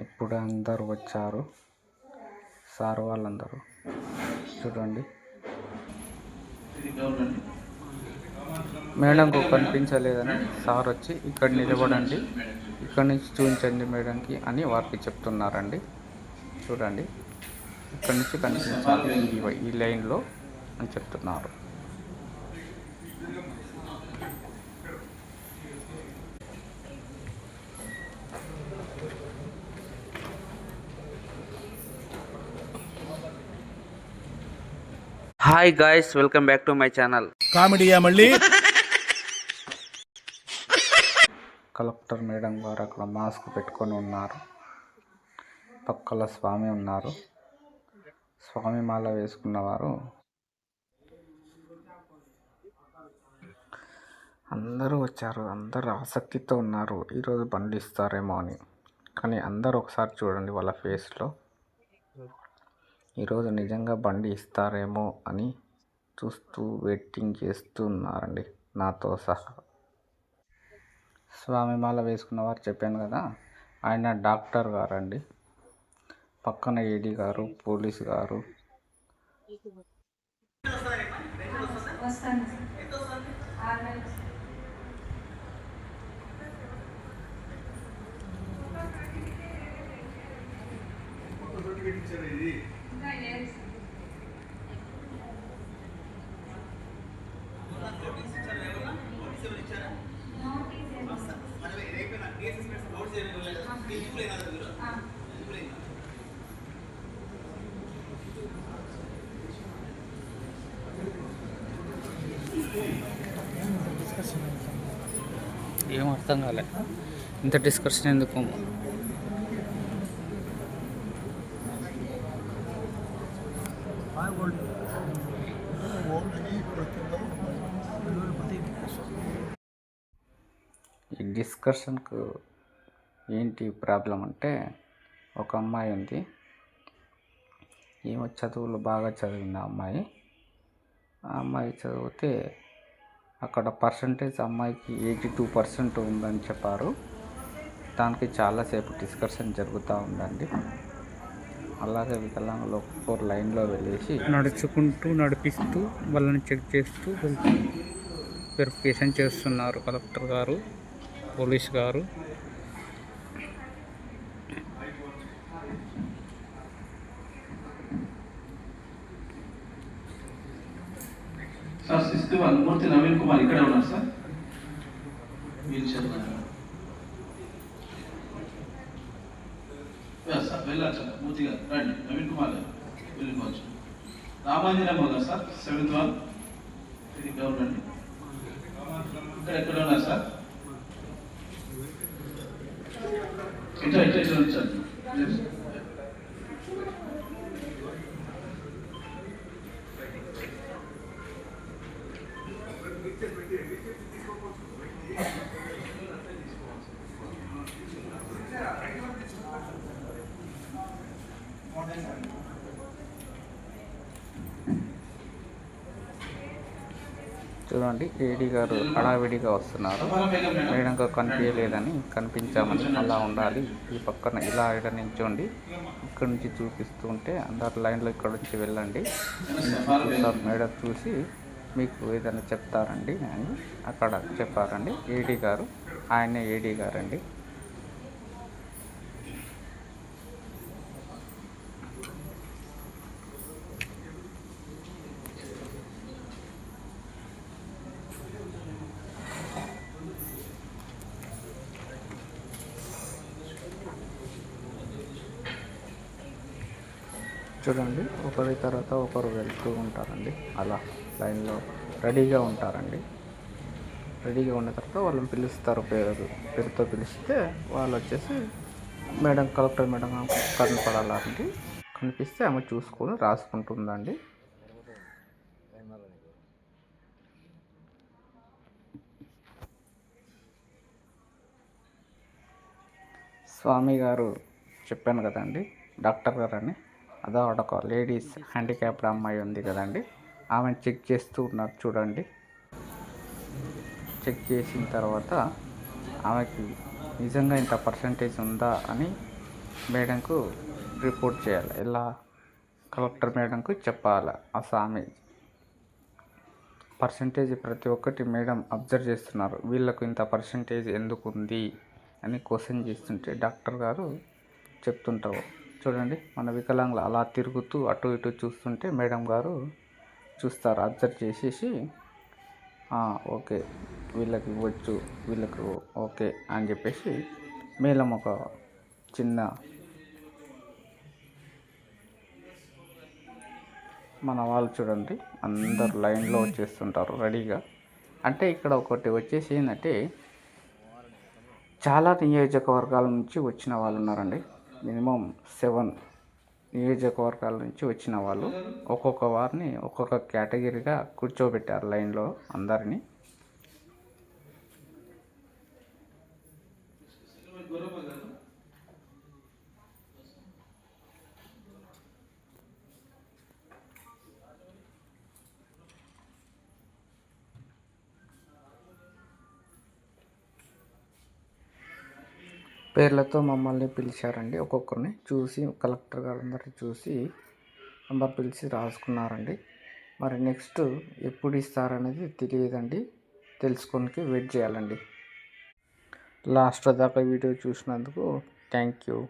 ఇప్పుడు అందరూ వచ్చారు? సార్ వాళ్ళందరూ. చూడండి. మేడంకు కనిపించలేదని సార్ వచ్చి ఇక్కడ నిలబడండి. ఇక్కడ నుంచి చూపించండి మేడంకి అని వారికి చెప్తున్నారండి. చూడండి. ఇక్కడ నుంచి కనిపించాలి ఈ లైన్లో అని చెప్తున్నారు. Hi guys welcome back to my channel కామెడీయా మళ్ళీ? కలెక్టర్ మేడం గారు అక్కడ మాస్క్ పెట్టుకొని ఉన్నారు. పక్కల స్వామి ఉన్నారు. స్వామి మాల వేసుకున్నవారు అందరూ వచ్చారు. అందరూ ఆసక్తితో ఉన్నారు. ఈరోజు బండి ఇస్తారేమో అని. కానీ అందరూ ఒకసారి చూడండి వాళ్ళ ఫేస్లో ఈరోజు నిజంగా బండి ఇస్తారేమో అని చూస్తూ వెయిటింగ్ చేస్తున్నారండి నాతో సహా. స్వామి మాల వేసుకున్నవారు చెప్పాను కదా ఆయన డాక్టర్ గారండి. పక్కన ఏడీ గారు పోలీస్ గారు. ఏం అర్థం కాలే. ఇంత డిస్కషన్ ఎందుకు? ఈ డిస్కషన్కు ఏంటి ప్రాబ్లం అంటే ఒక అమ్మాయి ఉంది. ఏమో చదువులు బాగా చదివింది ఆ అమ్మాయి. ఆ అమ్మాయి చదివితే అక్కడ పర్సంటేజ్ అమ్మాయికి ఎయిటీ టూ పర్సెంట్ ఉందని చెప్పారు. దానికి చాలాసేపు డిస్కషన్ జరుగుతూ ఉందండి. అలాగే వికలాంగులు ఒక్కొక్క లైన్లో వెళ్ళేసి నడుచుకుంటూ నడిపిస్తూ వాళ్ళని చెక్ చేస్తూ వెరిఫికేషన్ చేస్తున్నారు కలెక్టర్ గారు పోలీస్ గారు. Sir sixth one Murthy Naveen Kumar ఇక్కడే ఉన్నారు సార్. వీల్ చైర్ మీద. సార్ వెళ్ళాలి సార్ మూర్తి గారు రండి. నవీన్ కుమార్ గారు వెళ్ళిపోవచ్చు రామాంజనమ్మ గారు సార్? సెవెంత్ వన్ ఇది గవర్నమెంట్. ఇక్కడ ఎక్కడ ఉన్నారు సార్? ఇట్లా ఇట్లా ఇట్లా వచ్చారు చూడండి ఏడీ గారు హడావిడిగా వస్తున్నారు. మేడంగా కనిపించలేదని కనిపించామని అలా ఉండాలి. ఈ పక్కన ఇలా ఇక్కడ నించోండి ఇక్కడ నుంచి చూపిస్తూ ఉంటే అందరు లైన్లో ఇక్కడ నుంచి వెళ్ళండి. చూస్తారు మేడం చూసి మీకు ఏదైనా చెప్తారండి అని అక్కడ చెప్పారండి. ఏడీ గారు ఆయనే ఏడీ గారండి. చూడండి. ఒకరి తర్వాత ఒకరు వెళ్తూ ఉంటారండి. అలా లైన్లో రెడీగా ఉంటారండి. రెడీగా ఉన్న తర్వాత వాళ్ళని పిలుస్తారు పేరు పేరుతో పిలిస్తే వాళ్ళు వచ్చేసి మేడం కలెక్టర్ మేడం కనపడాలండి కనిపిస్తే ఆమె చూసుకొని రాసుకుంటుందండి. స్వామి గారు చెప్పాను కదండి. డాక్టర్ గారు అని అదో ఒక లేడీస్ హ్యాండిక్యాప్డ్ అమ్మాయి ఉంది కదండి. ఆమెను చెక్ చేస్తూ ఉన్నారు చూడండి. చెక్ చేసిన తర్వాత ఆమెకి నిజంగా ఇంత పర్సంటేజ్ ఉందా అని మేడంకు రిపోర్ట్ చేయాలి. ఎలా? కలెక్టర్ మేడంకు చెప్పాలి? ఆ సామి పర్సంటేజ్ ప్రతి ఒక్కటి మేడం అబ్జర్వ్ చేస్తున్నారు. వీళ్ళకు ఇంత పర్సంటేజ్ ఎందుకు ఉంది అని క్వశ్చన్ చేస్తుంటే డాక్టర్ గారు చెప్తుంటారు. చూడండి మన వికలాంగులు అలా తిరుగుతూ అటు ఇటు చూస్తుంటే మేడం గారు చూస్తారు అబ్జర్వ్ చేసేసి ఓకే వీళ్ళకి ఇవ్వచ్చు వీళ్ళకు ఓకే అని చెప్పేసి మేలం ఒక చిన్న మన వాళ్ళు చూడండి అందరు లైన్లో వచ్చేస్తుంటారు రెడీగా. అంటే ఇక్కడ ఒకటి వచ్చేసి ఏంటంటే చాలా నియోజకవర్గాల నుంచి వచ్చిన వాళ్ళు ఉన్నారండి. మినిమం సెవెన్ నియోజకవర్గాల నుంచి వచ్చిన వాళ్ళు ఒక్కొక్క వారిని ఒక్కొక్క కేటగిరీగా కూర్చోబెట్టారు లైన్లో అందరినీ. పేర్లతో మమ్మల్ని పిలిచారండి. ఒక్కొక్కరిని చూసి కలెక్టర్ గారు అందరిని చూసి అందరు పిలిచి రాసుకున్నారండి. మరి నెక్స్ట్ ఎప్పుడు ఇస్తారనేది తెలియదండి. తెలుసుకోనికి వెయిట్ చేయాలండి. లాస్ట్ దాకా వీడియో చూసినందుకు థ్యాంక్ యూ.